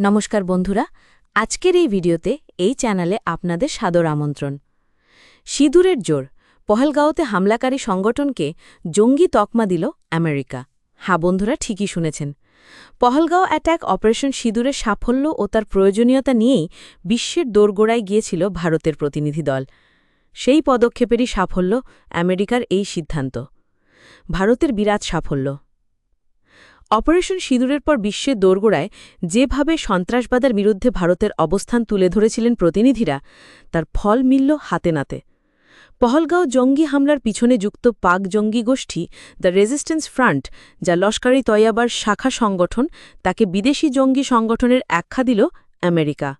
নমস্কার বন্ধুরা, আজকের এই ভিডিওতে এই চ্যানেলে আপনাদের সাদর আমন্ত্রণ। সিঁদুরের জোর, পহলগাঁওতে হামলাকারী সংগঠনকে জঙ্গি তকমা দিল আমেরিকা। হ্যাঁ বন্ধুরা, ঠিকই শুনেছেন। পহলগাঁও অ্যাট্যাক অপারেশন সিঁদুরের সাফল্য ও তার প্রয়োজনীয়তা নিয়েই বিশ্বের দোরগোড়ায় গিয়েছিল ভারতের প্রতিনিধি দল। সেই পদক্ষেপেরই সাফল্য আমেরিকার এই সিদ্ধান্ত। ভারতের বিরাট সাফল্য। অপারেশন সিঁদুরের পর বিশ্বের দোরগোড়ায় যেভাবে সন্ত্রাসবাদের বিরুদ্ধে ভারতের অবস্থান তুলে ধরেছিলেন প্রতিনিধিরা, তার ফল মিলল হাতে নাতে। পহলগাঁও জঙ্গি হামলার পিছনে যুক্ত পাক জঙ্গি গোষ্ঠী, দ্য রেজিস্ট্যান্স ফ্রন্ট, যা লস্করি তৈয়াবার শাখা সংগঠন, তাকে বিদেশি জঙ্গি সংগঠনের আখ্যা দিল আমেরিকা।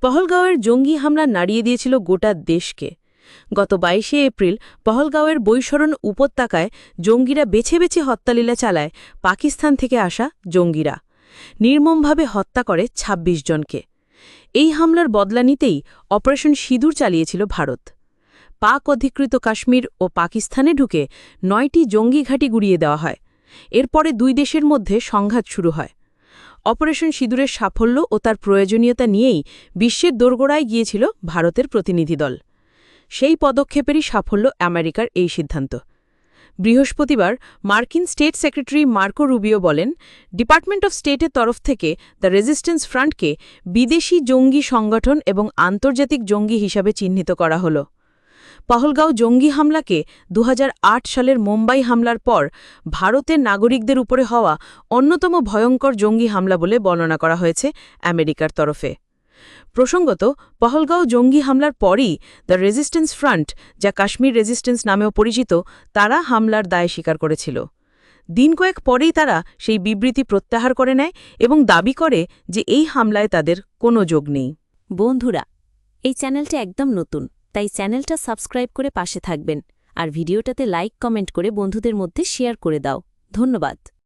পহলগাঁওয়ের জঙ্গি হামলা নাড়িয়ে দিয়েছিল গোটা দেশকে। গত বাইশে এপ্রিল পহলগাঁওয়ের বৈশরণ উপত্যকায় জঙ্গিরা বেছে বেছে হত্যালীলা চালায় পাকিস্তান থেকে আসা জঙ্গিরা। নির্মমভাবে হত্যা করে ২৬ জনকে। এই হামলার বদলা নিতেই অপারেশন সিঁদুর চালিয়েছিল ভারত। পাক অধিকৃত কাশ্মীর ও পাকিস্তানে ঢুকে নয়টি জঙ্গি ঘাঁটি গুড়িয়ে দেওয়া হয়। এরপরে দুই দেশের মধ্যে সংঘাত শুরু হয়। অপারেশন সিঁদুরের সাফল্য ও তার প্রয়োজনীয়তা নিয়েই বিশ্বের দোরগোড়ায় গিয়েছিল ভারতের প্রতিনিধি দল। সেই পদক্ষেপেরই সাফল্য আমেরিকার এই সিদ্ধান্ত। বৃহস্পতিবার মার্কিন স্টেট সেক্রেটারি মার্কো রুবিও বলেন, ডিপার্টমেন্ট অফ স্টেটের তরফ থেকে দ্য রেজিস্ট্যান্স ফ্রন্টকে বিদেশি জঙ্গি সংগঠন এবং আন্তর্জাতিক জঙ্গি হিসাবে চিহ্নিত করা হল। পহলগাঁও জঙ্গি হামলাকে দু হাজার আট সালের মুম্বাই হামলার পর ভারতের নাগরিকদের উপরে হওয়া অন্যতম ভয়ঙ্কর জঙ্গি হামলা বলে বর্ণনা করা হয়েছে আমেরিকার তরফে। প্রসঙ্গত, পহলগাঁও জঙ্গি হামলার পরই দ্য রেজিস্ট্যান্স ফ্রন্ট যা কাশ্মীর রেজিস্ট্যান্স নামেও পরিচিত, তারা হামলার দায় স্বীকার করেছিল। দিন কয়েক পরেই তারা সেই বিবৃতি প্রত্যাহার করে নেয় এবং দাবি করে যে এই হামলায় তাদের কোনো যোগ নেই। বন্ধুরা, এই চ্যানেলটা একদম নতুন, তাই চ্যানেলটা সাবস্ক্রাইব করে পাশে থাকবেন, আর ভিডিওটাতে লাইক, কমেন্ট করে বন্ধুদের মধ্যে শেয়ার করে দাও। ধন্যবাদ।